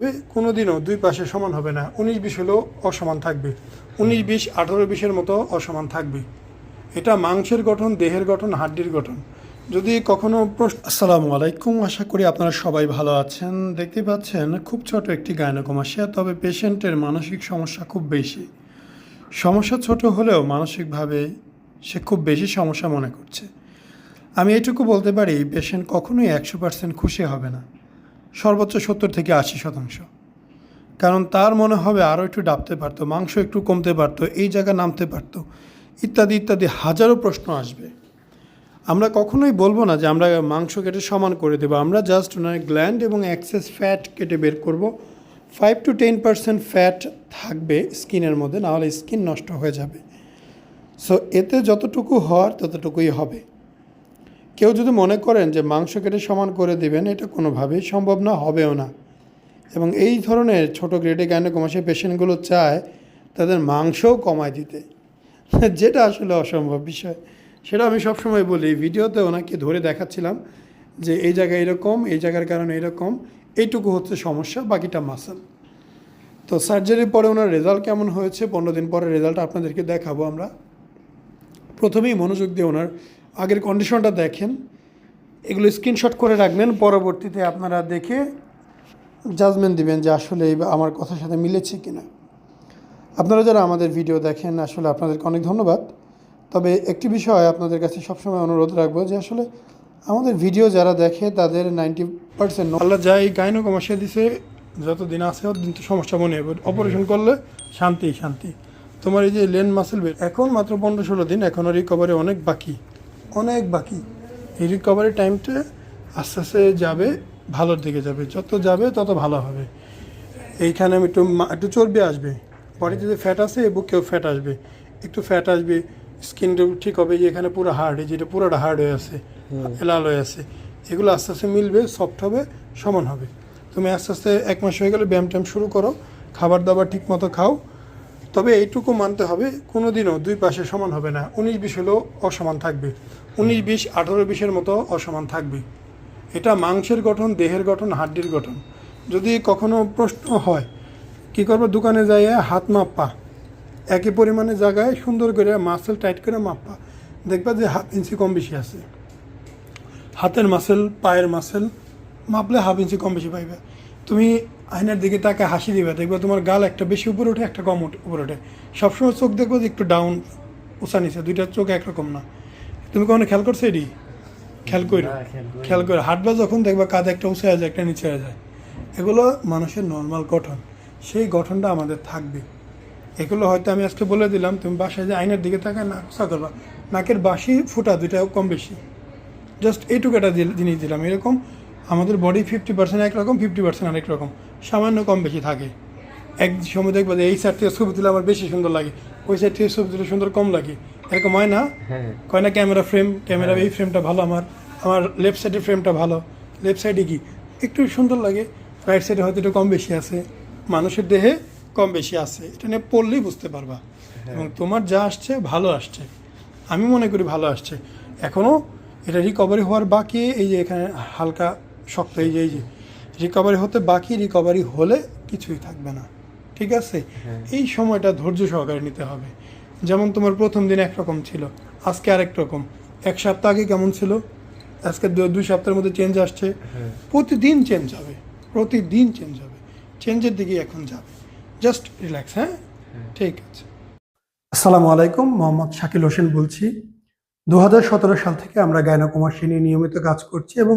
হবে, কোনোদিনও দুই পাশে সমান হবে না। উনিশ বিশ হলেও অসমান থাকবে। উনিশ বিশ আঠারো বিশের মতো অসমান থাকবে। এটা মাংসের গঠন, দেহের গঠন, হাড্ডির গঠন। যদি কখনো প্রশ্ন আসসালামু আলাইকুম। আশা করি আপনারা সবাই ভালো আছেন। দেখতে পাচ্ছেন, খুব ছোট একটি গায়নকমাসিয়া তবে পেশেন্টের মানসিক সমস্যা খুব বেশি। সমস্যা ছোট হলেও মানসিকভাবে সে খুব বেশি সমস্যা মনে করছে। আমি এটুকু বলতে পারি, পেশেন্ট কখনোই একশো পার্সেন্ট খুশি হবে না। সর্বোচ্চ সত্তর থেকে আশি শতাংশ। কারণ তার মনে হবে আরও একটু ডাবতে পারতো, মাংস একটু কমতে পারতো, এই জায়গা নামতে পারতো, ইত্যাদি ইত্যাদি হাজারো প্রশ্ন আসবে। আমরা কখনোই বলব না যে আমরা মাংস কেটে সমান করে দেবো, আমরা জাস্ট ওনার গ্ল্যান্ড এবং অ্যাক্সেস ফ্যাট কেটে বের করব। Five to ten percent fat থাকবে স্কিনের মধ্যে, নাহলে স্কিন নষ্ট হয়ে যাবে। সো এতে যতটুকু হওয়ার ততটুকুই হবে। কেউ যদি মনে করেন যে মাংস কেটে সমান করে দেবেন, এটা কোনোভাবেই সম্ভব না, হবেও না। এবং এই ধরনের ছোট গ্রেডে গাইনোকমাসের পেশেন্টগুলো চায় তাদের মাংসও কমায় দিতে। যেটা আসলে অসম্ভব বিষয়। সেটা আমি সবসময় বলি ভিডিওতে ওনাকে ধরে দেখাচ্ছিলাম যে এই জায়গায় এরকম, এই জায়গার কারণে এরকম, এইটুকু হচ্ছে সমস্যা, বাকিটা মাসেল তো সার্জারির পরে ওনার রেজাল্ট কেমন হয়েছে? পনেরো দিন পরে রেজাল্ট আপনাদেরকে দেখাবো আমরা। প্রথমেই মনোযোগ দিয়ে ওনার আগের কন্ডিশনটা দেখেন। এগুলো স্ক্রিনশট করে রাখবেন, পরবর্তীতে আপনারা দেখে জাজমেন্ট দিবেন যে আসলে এই আমার কথার সাথে মিলেছে কিনা। আপনারা যারা আমাদের ভিডিও দেখেন, আসলে আপনাদেরকে অনেক ধন্যবাদ। তবে একটি বিষয় আপনাদের কাছে সবসময় অনুরোধ রাখব যে আসলে আমাদের ভিডিও যারা দেখে, তাদের নাইনটি পার্সেন্ট আল্লাহ যাই গাইনো কমাসিয়া দিছে, যতদিন আছে দিন তো সমস্যা মনে হবে। অপারেশন করলে শান্তি শান্তি। তোমার এই যে লেন মাসেল এখন মাত্র পনেরো ষোলো দিন এখনও রিকভারি অনেক বাকি। অনেক বাকি। এই রিকভারি টাইমটা আস্তে আস্তে যাবে ভালোর দিকে যাবে। যত যাবে তত ভালো হবে। এইখানে আমি একটু একটু চর্বি আসবে। বডিতে যে ফ্যাট আছে এই বুকেও ফ্যাট আসবে। একটু ফ্যাট আসবে স্কিনটা ঠিক হবে যে এখানে পুরো হার্ড যেটা পুরোটা হার্ড হয়ে আছে লাল হয়ে আছে। এগুলো আস্তে আস্তে মিলবে সফট হবে সমান হবে। তুমি আস্তে আস্তে এক মাস হয়ে গেলে ব্যায়াম ট্যায়াম শুরু করো খাবার দাবার ঠিক মতো খাও তবে এইটুকু মানতে হবে কোনো দিনও দুই পাশে সমান হবে না। উনিশ বিশ হলেও অসমান থাকবে। উনিশ বিশ আঠারো বিশের মতো অসমান থাকবে। এটা মাংসের গঠন, দেহের গঠন, হাড্ডির গঠন। যদি কখনো প্রশ্ন হয়, কি করব? দোকানে যাইয়ে হাত মাপা। একই পরিমাণে জায়গায় সুন্দর করে মাসেল টাইট করে মাপা। দেখবা যে হাফ ইঞ্চি কম বেশি আছে। হাতের মাসেল পায়ের মাসেল মাপলে হাফ ইঞ্চি কম বেশি পাইবে। তুমি আয়নার দিকে তাকে হাসি দিবে দেখবে তোমার গাল একটা বেশি উপরে ওঠে একটা কম উঠে- উপরে ওঠে। সবসময় চোখ দেখব যে একটু ডাউন উঁচা নিচে দুইটা চোখ একরকম না। তুমি কখনো খেয়াল করছ এটি খেয়াল করি খেয়াল করে হাঁটবা যখন দেখবা কাঁধে একটা উঁচে যায় একটা নিচে হয়ে যায়। এগুলো মানুষের নর্মাল গঠন। সেই গঠনটা আমাদের থাকবে। এগুলো হয়তো আমি আজকে বলে দিলাম তুমি বাসায় যে আয়নার দিকে তাকায় নাক উঁচা করবা। নাকের বাসি ফুটা দুইটা কম বেশি। জাস্ট এইটুকু একটা জিনিস দিলাম। এরকম আমাদের বডি ফিফটি পার্সেন্ট একরকম ফিফটি পার্সেন্ট আরেক রকম। সামান্য কম বেশি থাকে। এক সময় দেখব যে এই সাইড থেকে ছবি তুলে আমার বেশি সুন্দর লাগে ওই সাইড থেকে ছবি তুলে সুন্দর কম লাগে। এরকম হয় না? হ্যাঁ। কয় না ক্যামেরা ফ্রেম ক্যামেরা এই ফ্রেমটা ভালো আমার আমার লেফট সাইডের ফ্রেমটা ভালো। লেফট সাইডে কি? একটু সুন্দর লাগে রাইট সাইডে হয়তো একটু কম বেশি আছে। মানুষের দেহে কম বেশি আছে। এটা নিয়ে পড়লেই বুঝতে পারবা। এবং তোমার যা আসছে ভালো আসছে। আমি মনে করি ভালো আসছে। এখনও এটা রিকভারি হওয়ার বাকি এই যে এখানে হালকা শক্ত এই যে এই যে রিকভারি হতে বাকি রিকভারি হলে কিছুই থাকবে না ঠিক আছে? এই সময়টা ধৈর্য সহকারে নিতে হবে। যেমন তোমার প্রথম দিন একরকম ছিল আজকে আরেক রকম। এক সপ্তাহ আগে কেমন ছিল? আজকে দুই সপ্তাহের মধ্যে চেঞ্জ আসছে। প্রতিদিন চেঞ্জ হবে প্রতিদিন চেঞ্জ হবে। চেঞ্জের দিকে এখন যাবে। জাস্ট রিল্যাক্স হ্যাঁ? ঠিক আছে। আসসালামু আলাইকুম মোহাম্মদ শাকিল হোসেন বলছি। দু হাজার সতেরো সাল থেকে আমরা গায়নাকুমার নিয়ে নিয়মিত কাজ করছি এবং